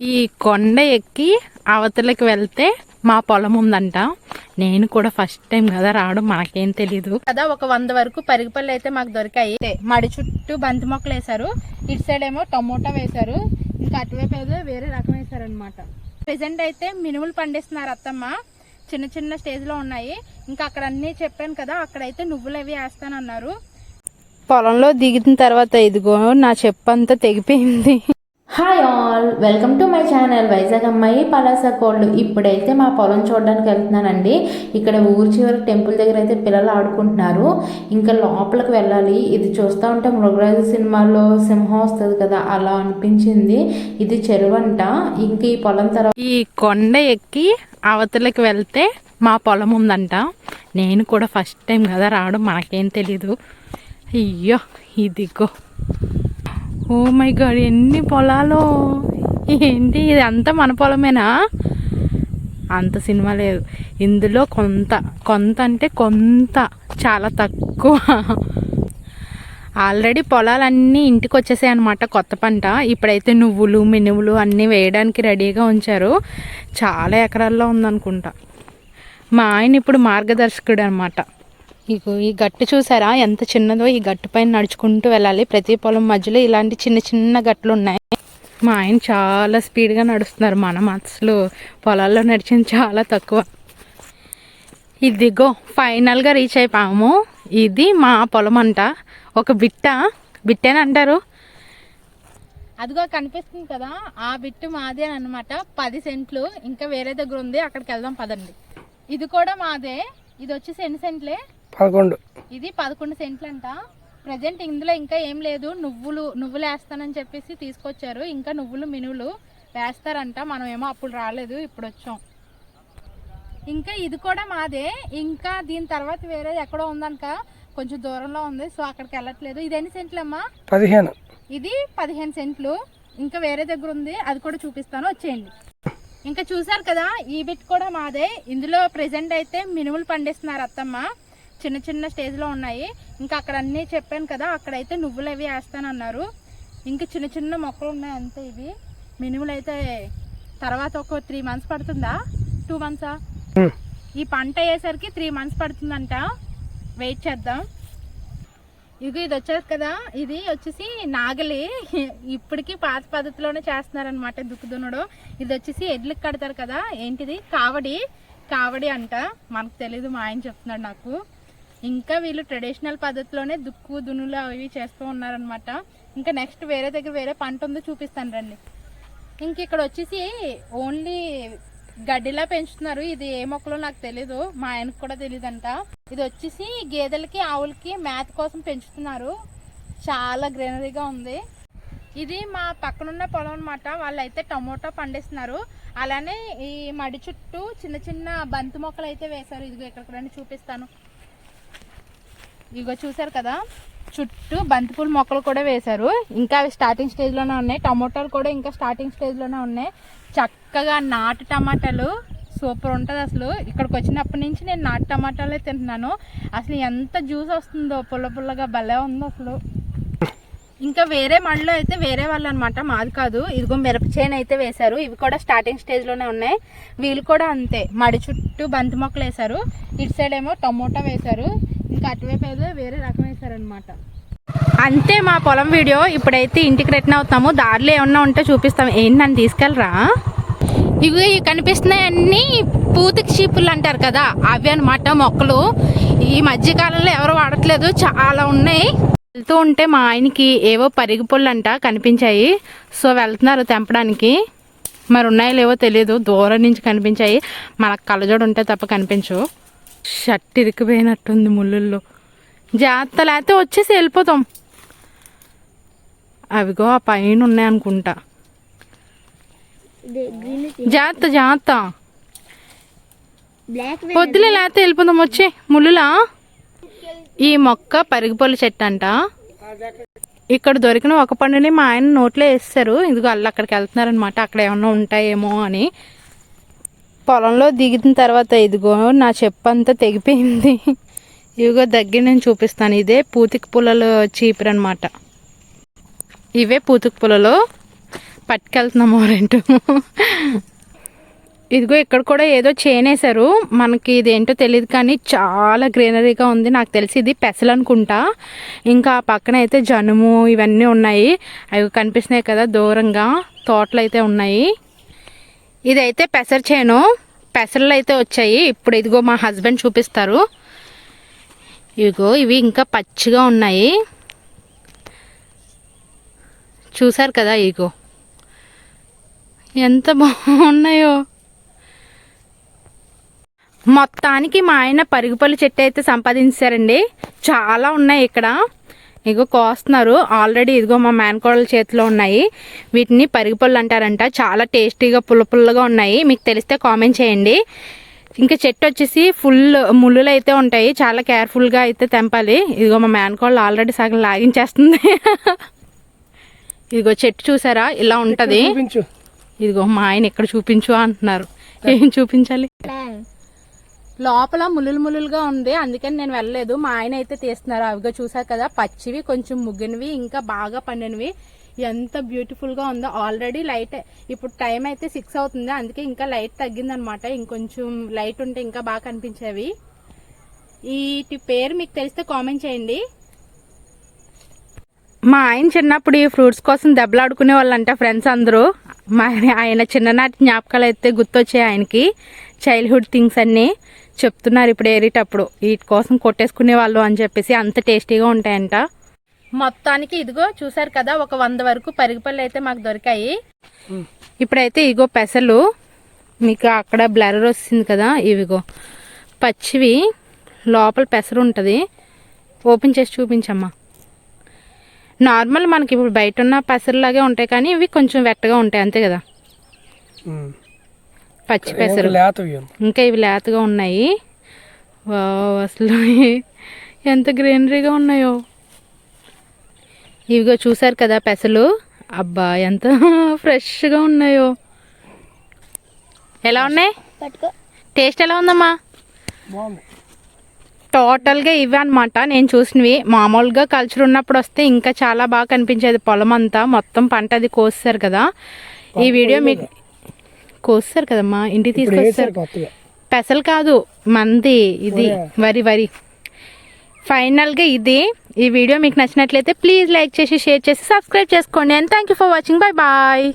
ఈ కొండ ఎక్కి అవతలకి వెళ్తే మా పొలం ఉందంట. నేను కూడా ఫస్ట్ టైం కదా రావడం మనకేం తెలీదు. కదా ఒక వంద వరకు పరిగిపళ్ళు అయితే మాకు దొరికాయి. మడి చుట్టూ బంతి మొక్కలు వేశారు. ఇటు సైడ్ ఏమో టమోటా వేశారు. ఇంకా అటువైపు ఏదో వేరే రకం వేశారు అనమాట ప్రెసెంట్ అయితే మినుములు పండిస్తున్నారు అత్తమ్మ. చిన్న చిన్న స్టేజ్లో ఉన్నాయి. ఇంకా అక్కడ అన్ని చెప్పాను కదా అక్కడైతే నువ్వులు అవి వేస్తానన్నారు. పొలంలో దిగిన తర్వాత ఇదిగో నా చెప్పంతా తెగిపోయింది. Hi welcome to my channel Vizag అమ్మాయి పలాస కోళ్ళు. ఇప్పుడైతే మా పొలం చూడడానికి వెళ్తున్నానండి. ఇక్కడ ఊరి చివరి టెంపుల్ దగ్గర అయితే పిల్లలు ఆడుకుంటున్నారు. ఇంకా లోపలికి వెళ్ళాలి. ఇది చూస్తూ ఉంటే మృగరాజు సినిమాలో సింహం వస్తుంది కదా అలా అనిపించింది. ఇది చెరువంట ఇంక ఈ పొలం తర్వాత ఈ కొండ ఎక్కి అవతలకి వెళ్తే మా పొలం ఉందంట. నేను కూడా ఫస్ట్ టైం కదా రావడం మనకేం తెలీదు. అయ్యో ఇదిగో. ఓ మై గాడ్ ఎన్ని పొలాలు? ఏంటి ఇది అంతా మన పొలమేనా? అంత సినిమా లేదు. ఇందులో కొంత కొంత అంటే కొంత చాలా తక్కువ. ఆల్రెడీ పొలాలన్నీ ఇంటికి వచ్చేసాయి అనమాట కొత్త పంట. ఇప్పుడైతే నువ్వులు మినువులు అన్నీ వేయడానికి రెడీగా ఉంచారు. చాలా ఎకరాల్లో ఉందనుకుంటా. మా ఆయన ఇప్పుడు మార్గదర్శకుడు అనమాట ఇగో ఈ గట్టు చూసారా? ఎంత చిన్నదో ఈ గట్టు పైన నడుచుకుంటూ వెళ్ళాలి. ప్రతి పొలం మధ్యలో ఇలాంటి చిన్న చిన్న గట్లు ఉన్నాయి మా ఆయన చాలా స్పీడ్గా నడుస్తున్నారు మనం అసలు పొలాల్లో నడిచింది చాలా తక్కువ. ఇదిగో ఫైనల్గా రీచ్ అయిపోయాము. ఇది మా పొలం అంట ఒక బిట్ట. బిట్టేని అంటారు? అదిగో కనిపిస్తుంది కదా ఆ బిట్టు మాదే అనమాట పది సెంట్లు. ఇంకా వేరే దగ్గర ఉంది. అక్కడికి వెళ్దాం పదండి. ఇది కూడా మాదే. ఇది వచ్చేసి ఎన్ని సెంట్లే? పదకొండు. ఇది పదకొండు సెంట్లు అంట ప్రజెంట్ ఇందులో ఇంకా ఏం లేదు. నువ్వులు నువ్వులు వేస్తానని చెప్పేసి తీసుకొచ్చారు. ఇంకా నువ్వులు మినువులు వేస్తారంట. మనం ఏమో అప్పుడు రాలేదు ఇప్పుడు వచ్చాం. ఇంకా ఇది కూడా మాదే. ఇంకా దీని తర్వాత వేరే ఎక్కడో ఉందనుక కొంచెం దూరంలో ఉంది సో అక్కడికి వెళ్ళట్లేదు. ఇది ఎన్ని సెంట్లు అమ్మా పదిహేను. ఇది పదిహేను సెంట్లు. ఇంకా వేరే దగ్గర ఉంది అది కూడా చూపిస్తాను. వచ్చేయండి. ఇంకా చూసారు కదా ఈ బిట్ కూడా మాదే. ఇందులో ప్రెసెంట్ అయితే మినుములు పండిస్తున్నారు అత్తమ్మ. చిన్న చిన్న స్టేజ్లో ఉన్నాయి. ఇంకా అక్కడ అన్నీ చెప్పాను కదా అక్కడైతే నువ్వులు అవి వేస్తానన్నారు. ఇంకా చిన్న చిన్న మొక్కలు ఉన్నాయి అంతే ఇవి. మినుములు అయితే తర్వాత ఒక త్రీ మంత్స్ పడుతుందా? టూ మంత్సా ఉమ్. ఈ పంట అయ్యేసరికి త్రీ మంత్స్ పడుతుందంట. వెయిట్ చేద్దాం. ఇగో ఇది వచ్చేది కదా ఇది వచ్చేసి నాగలి. ఇప్పటికి పాత పద్ధతిలోనే చేస్తున్నారనమాట దుక్కుదునుడు ఇది వచ్చేసి ఎడ్లకు కడతారు కదా ఏంటిది? కావడి. కావడి అంట. మనకు తెలీదు మా ఆయన చెప్తున్నాడు నాకు. ఇంకా వీళ్ళు ట్రెడిషనల్ పద్ధతిలోనే దుక్కు దునులు అవి చేస్తూ ఉన్నారనమాట ఇంకా నెక్స్ట్ వేరే దగ్గర వేరే పంట ఉందో చూపిస్తాను రండి. ఇంక ఇక్కడ వచ్చేసి ఓన్లీ గడ్డిలా పెంచుతున్నారు. ఇది ఏ మొక్కలో నాకు తెలీదు మా ఆయనకు కూడా తెలియదంట ఇది వచ్చేసి గేదెలకి ఆవులకి మేత కోసం పెంచుతున్నారు. చాలా గ్రీనరీగా ఉంది. ఇది మా పక్కనున్న పొలం అనమాట అయితే టమోటా పండిస్తున్నారు. అలానే ఈ మడి చుట్టూ చిన్న చిన్న బంతి మొక్కలు అయితే వేశారు. ఇదిగో ఇక్కడికి రండి చూపిస్తాను. ఇగో చూసారు కదా? చుట్టూ బంతిపూల మొక్కలు కూడా వేశారు. ఇంకా అవి స్టార్టింగ్ స్టేజ్లోనే ఉన్నాయి. టమాటాలు కూడా ఇంకా స్టార్టింగ్ స్టేజ్లోనే ఉన్నాయి. చక్కగా నాటు టమాటాలు. సూపర్ ఉంటుంది అసలు. ఇక్కడికి వచ్చినప్పటి నుంచి నేను నాటు టమాటాలే తింటున్నాను. అసలు ఎంత జ్యూస్ వస్తుందో పుల్ల పుల్లగా భలే ఉంది అసలు. ఇంకా వేరే మడిలో అయితే వేరే వాళ్ళు అనమాట మాది కాదు. ఇదిగో మిరప చేను అయితే వేశారు. ఇవి కూడా స్టార్టింగ్ స్టేజ్లోనే ఉన్నాయి. వీళ్ళు కూడా అంతే. మడి చుట్టూ బంతి మొక్కలు వేశారు. ఇటు సైడ్ ఏమో టమోటా వేశారు. ఇంకా అటువైపు వేరే రకం వేశారనమాట అంతే మా పొలం వీడియో. ఇప్పుడైతే ఇంటికి రిటర్న్ అవుతాము. దారిలో ఏమన్నా ఉంటే చూపిస్తాం. ఏంటి నన్ను తీసుకెళ్ళరా? ఇవి కనిపిస్తున్నాయన్నీ పూతికి చీపులు అంటారు కదా. అవి అనమాట మొక్కలు. ఈ మధ్యకాలంలో ఎవరు వాడట్లేదు. చాలా ఉన్నాయి. వెళ్తూ ఉంటే మా ఆయనకి ఏవో పరిగి పుల్లంట అంట కనిపించాయి. సో వెళ్తున్నారు తెంపడానికి. మరి ఉన్నాయో లేవో తెలియదు దూరం నుంచి కనిపించాయి. మనకు కళ్ళజోడు ఉంటే తప్ప కనిపించవు. షర్ట్ ఇరికిపోయినట్టుంది ముళ్ళుల్లో. జాగ్రత్త లేకపోతే వచ్చేసి వెళ్ళిపోతాం. అవిగో ఆ పైన ఉన్నాయి అనుకుంటా. జాగ్రత్త జాగ్రత్త. పొద్దులే లేకపోతే వెళ్ళిపోదాం వచ్చి. ముళ్ళులా? ఈ మొక్క పరిగిపొల్లి చెట్టు అంట. ఇక్కడ దొరికిన ఒక పండుని మా ఆయన నోట్లో వేస్తారు. ఇదిగో వాళ్ళు అక్కడికి వెళ్తున్నారనమాట అక్కడ ఏమన్నా ఉంటాయేమో అని. పొలంలో దిగిన తర్వాత ఇదిగో నా చెప్పంతా తెగిపోయింది. ఇదిగో దగ్గర నేను చూపిస్తాను. ఇదే పూతికి పుల్లలు చీపురు అనమాట ఇవే పూతిక పుల్లలు పట్టుకెళ్తున్నాము రెంటు. ఇదిగో ఇక్కడ కూడా ఏదో చేనేశారు మనకి ఇదేంటో తెలియదు కానీ చాలా గ్రీనరీగా ఉంది. నాకు తెలిసి ఇది పెసలు అనుకుంటా. ఇంకా ఆ పక్కన అయితే జనుము ఇవన్నీ ఉన్నాయి. అవి కనిపిస్తున్నాయి కదా దూరంగా. తోటలు అయితే ఉన్నాయి. ఇదైతే పెసర చేను. పెసర్లు అయితే వచ్చాయి. ఇప్పుడు ఇదిగో మా హస్బెండ్ చూపిస్తారు. ఇదిగో ఇవి ఇంకా పచ్చిగా ఉన్నాయి. చూసారు కదా ఇగో ఎంత బాగున్నాయో. మొత్తానికి మా ఆయన పరుగుపల్లి చెట్టు అయితే సంపాదించారండి. చాలా ఉన్నాయి ఇక్కడ. ఇగో కోస్తున్నారు. ఆల్రెడీ ఇదిగో మా మేనకోడల చేతిలో ఉన్నాయి. వీటిని పరుగుపళ్ళు అంటారంట. చాలా టేస్టీగా పుల్ల పుల్లగా ఉన్నాయి. మీకు తెలిస్తే కామెంట్ చేయండి. ఇంకా చెట్టు వచ్చేసి ఫుల్ ముళ్ళులు అయితే ఉంటాయి. చాలా కేర్ఫుల్గా అయితే తెంపాలి. ఇదిగో మా మేనకోళ్ళు ఆల్రెడీ సగం లాగించేస్తుంది. ఇదిగో చెట్టు చూసారా? ఇలా ఉంటది. ఇదిగో మా ఆయన ఇక్కడ చూపించు అంటున్నారు. ఏం చూపించాలి? లోపల ములులు ములులుగా ఉంది. అందుకని నేను వెళ్ళలేదు. మా ఆయన అయితే తీస్తున్నారు. అవిగా చూసారు కదా పచ్చివి కొంచెం ముగ్గినవి ఇంకా బాగా పండినవి. ఎంత బ్యూటిఫుల్గా ఉందో. ఆల్రెడీ లైట్ ఇప్పుడు టైం అయితే సిక్స్ అవుతుంది. అందుకే ఇంకా లైట్ తగ్గిందనమాట. ఇంకొంచెం లైట్ ఉంటే ఇంకా బాగా కనిపించేవి. వీటి పేరు మీకు తెలిస్తే కామెంట్ చేయండి. మా ఆయన చిన్నప్పుడు ఈ ఫ్రూట్స్ కోసం దెబ్బలాడుకునే వాళ్ళంట ఫ్రెండ్స్ అందరూ. మా ఆయన చిన్ననాటి జ్ఞాపకాలు అయితే గుర్తొచ్చాయి ఆయనకి. చైల్డ్హుడ్ థింగ్స్ అన్నీ. చెప్తున్నారు ఇప్పుడు ఏరేటప్పుడు వీటి కోసం కొట్టేసుకునే వాళ్ళు అని చెప్పేసి అంత టేస్టీగా ఉంటాయంట. మొత్తానికి ఇదిగో చూసారు కదా ఒక వంద వరకు పరిగిపళ్ళు అయితే మాకు దొరికాయి. ఇప్పుడైతే ఇగో పెసలు మీకు అక్కడ బ్లర్ వస్తుంది కదా ఇవిగో పచ్చివి లోపల పెసరు ఉంటుంది. ఓపెన్ చేసి చూపించమ్మా. నార్మల్ మనకి ఇప్పుడు బయట ఉన్న పెసరులాగే ఉంటాయి కానీ ఇవి కొంచెం వెట్టగా ఉంటాయి అంతే కదా. పచ్చి ఇవి. ఇంకా ఇవి లేతగా ఉన్నాయి. వావ్, అసలు ఎంత గ్రీనరీగా ఉన్నాయో. ఇవిగో చూసారు కదా పెసలు? అబ్బా ఎంత ఫ్రెష్గా ఉన్నాయో. ఎలా ఉన్నాయి? టేస్ట్ ఎలా ఉందమ్మా? బాగుంది. టోటల్గా ఇవి అనమాట నేను చూసినవి. మామూలుగా కల్చర్ ఉన్నప్పుడు వస్తే ఇంకా చాలా బాగా కనిపించేది పొలం అంతా మొత్తం పంట అది కోస్తారు కదా. ఈ వీడియో మీకు కోస్తారు కదమ్మా ఇంటికి తీసుకొస్తారు. పెసలు కాదు మంది ఇది వరి వరి. ఫైనల్గా ఇది. ఈ వీడియో మీకు నచ్చినట్లయితే ప్లీజ్ లైక్ చేసి షేర్ చేసి సబ్స్క్రైబ్ చేసుకోండి. And thank you for watching bye bye